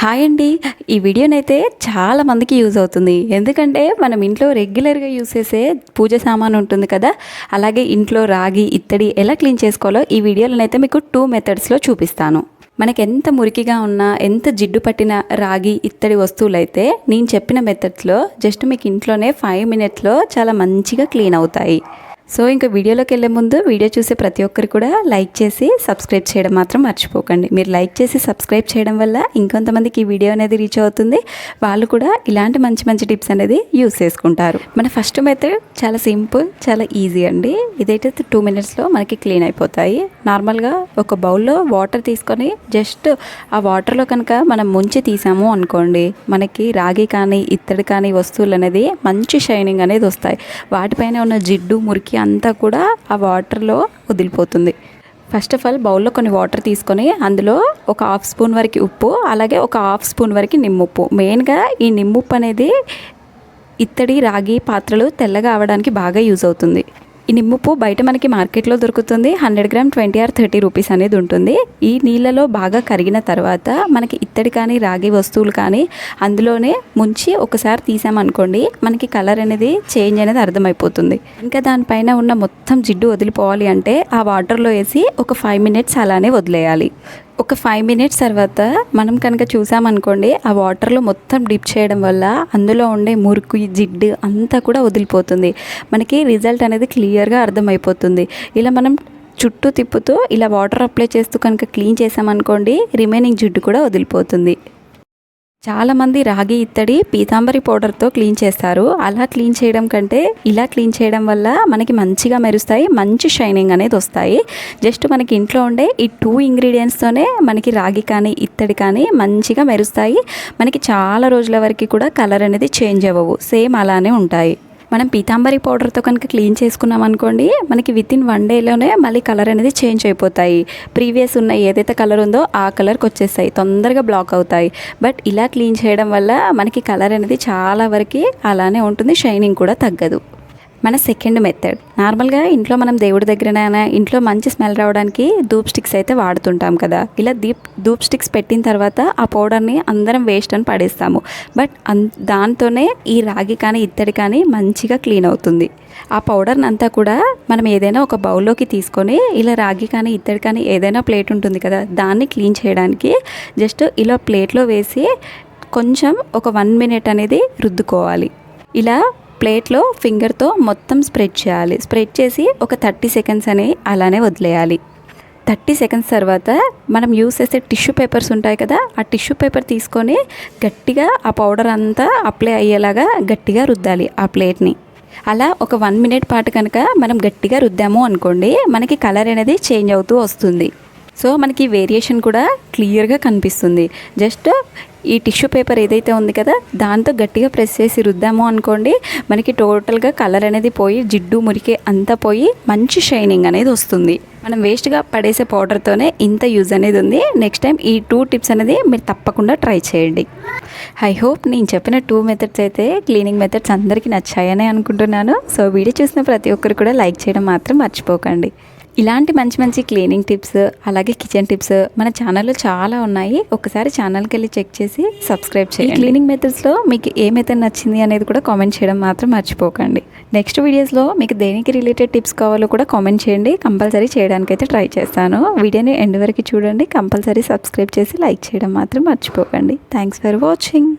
Hi అండి. ఈ వీడియోనైతే చాలా మందికి యూజ్ అవుతుంది. ఎందుకంటే మనం ఇంట్లో రెగ్యులర్గా యూజ్ చేసే పూజ సామాన్ ఉంటుంది కదా అలాగే ఇంట్లో రాగి ఇత్తడి ఎలా క్లీన్ చేసుకోవాలో ఈ వీడియోలోనైతే మీకు టూ మెథడ్స్లో చూపిస్తాను. మనకి ఎంత మురికిగా ఉన్నా ఎంత జిడ్డు పట్టిన రాగి ఇత్తడి వస్తువులు అయితే నేను చెప్పిన మెథడ్స్లో జస్ట్ మీకు ఇంట్లోనే ఫైవ్ మినిట్స్లో చాలా మంచిగా క్లీన్ అవుతాయి. సో ఇంకా వీడియోలోకి వెళ్ళే ముందు వీడియో చూసే ప్రతి ఒక్కరు కూడా లైక్ చేసి సబ్స్క్రైబ్ చేయడం మాత్రం మర్చిపోకండి. మీరు లైక్ చేసి సబ్స్క్రైబ్ చేయడం వల్ల ఇంకొంతమందికి ఈ వీడియో అనేది రీచ్ అవుతుంది. వాళ్ళు కూడా ఇలాంటి మంచి మంచి టిప్స్ అనేది యూస్ చేసుకుంటారు. మన ఫస్ట్ మెథడ్ చాలా సింపుల్ చాలా ఈజీ అండి. ఇదైతే టూ మినిట్స్లో మనకి క్లీన్ అయిపోతాయి. నార్మల్గా ఒక బౌల్లో వాటర్ తీసుకొని జస్ట్ ఆ వాటర్లో కనుక మనం ముంచి తీసాము అనుకోండి మనకి రాగి కానీ ఇత్తడి కానీ వస్తువులు అనేది మంచి షైనింగ్ అనేది వస్తాయి. వాటిపైన ఉన్న జిడ్డు మురికి అంతా కూడా ఆ వాటర్లో వదిలిపోతుంది. ఫస్ట్ ఆఫ్ ఆల్ బౌల్లో కొన్ని వాటర్ తీసుకొని అందులో ఒక హాఫ్ స్పూన్ వరకు ఉప్పు అలాగే ఒక హాఫ్ స్పూన్ వరకు నిమ్ముప్పు మెయిన్గా ఈ నిమ్ముప్పు అనేది ఇత్తడి రాగి పాత్రలు తెల్లగా అవడానికి బాగా యూజ్ అవుతుంది. ఈ నిమ్మపు బయట మనకి మార్కెట్లో దొరుకుతుంది. Hundred gram twenty or thirty rupees అనేది ఉంటుంది. ఈ నీళ్ళలో బాగా కరిగిన తర్వాత మనకి ఇత్తడి కానీ రాగి వస్తువులు కానీ అందులోనే ముంచి ఒకసారి తీసామనుకోండి మనకి కలర్ అనేది చేంజ్ అనేది అర్థమైపోతుంది. ఇంకా దానిపైన ఉన్న మొత్తం జిడ్డు వదిలిపోవాలి అంటే ఆ వాటర్లో వేసి ఒక ఫైవ్ మినిట్స్ అలానే వదిలేయాలి. ఒక ఫైవ్ మినిట్స్ తర్వాత మనం కనుక చూసామనుకోండి ఆ వాటర్లో మొత్తం డిప్ చేయడం వల్ల అందులో ఉండే మురుకు జిడ్డు అంతా కూడా వదిలిపోతుంది. మనకి రిజల్ట్ అనేది క్లియర్గా అర్థమైపోతుంది. ఇలా మనం చుట్టూ తిప్పుతూ ఇలా వాటర్ అప్లై చేస్తూ కనుక క్లీన్ చేసామనుకోండి రిమైనింగ్ జిడ్డు కూడా వదిలిపోతుంది. చాలామంది రాగి ఇత్తడి పీతాంబరి పౌడర్తో క్లీన్ చేస్తారు. అలా క్లీన్ చేయడం కంటే ఇలా క్లీన్ చేయడం వల్ల మనకి మంచిగా మెరుస్తాయి మంచి షైనింగ్ అనేది వస్తాయి. జస్ట్ మనకి ఇంట్లో ఉండే ఈ టూ ఇంగ్రీడియంట్స్తోనే మనకి రాగి కానీ ఇత్తడి కానీ మంచిగా మెరుస్తాయి. మనకి చాలా రోజుల వరకు కూడా కలర్ అనేది చేంజ్ అవ్వవు. సేమ్ అలానే ఉంటాయి. మనం పీతాంబరి పౌడర్తో కనుక క్లీన్ చేసుకున్నాం అనుకోండి మనకి విత్ ఇన్ వన్ డేలోనే మళ్ళీ కలర్ అనేది చేంజ్ అయిపోతాయి. ప్రీవియస్ ఉన్న ఏదైతే కలర్ ఉందో ఆ కలర్కి వచ్చేస్తాయి తొందరగా బ్లాక్ అవుతాయి. బట్ ఇలా క్లీన్ చేయడం వల్ల మనకి కలర్ అనేది చాలా వరకు అలానే ఉంటుంది షైనింగ్ కూడా తగ్గదు. మన సెకండ్ మెథడ్ నార్మల్గా ఇంట్లో మనం దేవుడి దగ్గరనైనా ఇంట్లో మంచి స్మెల్ రావడానికి ధూప్ స్టిక్స్ అయితే వాడుతుంటాం కదా. ఇలా దీప్ ధూప్ స్టిక్స్ పెట్టిన తర్వాత ఆ పౌడర్ని అందరం వేస్ట్ అని పడేస్తాము. బట్ అన్ దాంతోనే ఈ రాగి కానీ ఇత్తడి కానీ మంచిగా క్లీన్ అవుతుంది. ఆ పౌడర్ని అంతా కూడా మనం ఏదైనా ఒక బౌల్లోకి తీసుకొని ఇలా రాగి కానీ ఇత్తడి కానీ ఏదైనా ప్లేట్ ఉంటుంది కదా దాన్ని క్లీన్ చేయడానికి జస్ట్ ఇలా ప్లేట్లో వేసి కొంచెం ఒక వన్ మినిట్ అనేది రుద్దుకోవాలి. ఇలా ప్లేట్లో ఫింగర్తో మొత్తం స్ప్రెడ్ చేయాలి. స్ప్రెడ్ చేసి ఒక థర్టీ సెకండ్స్ అని అలానే వదిలేయాలి. థర్టీ సెకండ్స్ తర్వాత మనం యూస్ చేసే టిష్యూ పేపర్స్ ఉంటాయి కదా ఆ టిష్యూ పేపర్ తీసుకొని గట్టిగా ఆ పౌడర్ అంతా అప్లై అయ్యేలాగా గట్టిగా రుద్దాలి ఆ ప్లేట్ని. అలా ఒక వన్ మినిట్ పాటు కనుక మనం గట్టిగా రుద్దాము అనుకోండి మనకి కలర్ అనేది చేంజ్ అవుతూ వస్తుంది. సో మనకి వేరియేషన్ కూడా క్లియర్గా కనిపిస్తుంది. జస్ట్ ఈ టిష్యూ పేపర్ ఏదైతే ఉంది కదా దాంతో గట్టిగా ప్రెస్ చేసి రుద్దాము అనుకోండి మనకి టోటల్గా కలర్ అనేది పోయి జిడ్డు మురికి అంతా పోయి మంచి షైనింగ్ అనేది వస్తుంది. మనం వేస్ట్గా పడేసే పౌడర్తోనే ఇంత యూజ్ అనేది ఉంది. నెక్స్ట్ టైం ఈ టూ టిప్స్ అనేది మీరు తప్పకుండా ట్రై చేయండి. ఐ హోప్ నేను చెప్పిన టూ మెథడ్స్ అయితే క్లీనింగ్ మెథడ్స్ అందరికీ నచ్చాయని అనుకుంటున్నాను. సో వీడియో చూసిన ప్రతి ఒక్కరు కూడా లైక్ చేయడం మాత్రం మర్చిపోకండి. ఇలాంటి మంచి మంచి క్లీనింగ్ టిప్స్ అలాగే కిచెన్ టిప్స్ మన ఛానల్లో చాలా ఉన్నాయి. ఒకసారి ఛానల్కి వెళ్ళి చెక్ చేసి సబ్స్క్రైబ్ చేయండి. క్లీనింగ్ మెథడ్స్లో మీకు ఏ మెథడ్ నచ్చింది అనేది కూడా కామెంట్ చేయడం మాత్రం మర్చిపోకండి. నెక్స్ట్ వీడియోస్లో మీకు దేనికి రిలేటెడ్ టిప్స్ కావాలో కూడా కామెంట్ చేయండి. కంపల్సరీ చేయడానికి అయితే ట్రై చేస్తాను. వీడియోని ఎండ్ వరకు చూడండి. కంపల్సరీ సబ్స్క్రైబ్ చేసి లైక్ చేయడం మాత్రం మర్చిపోకండి. Thanks for watching.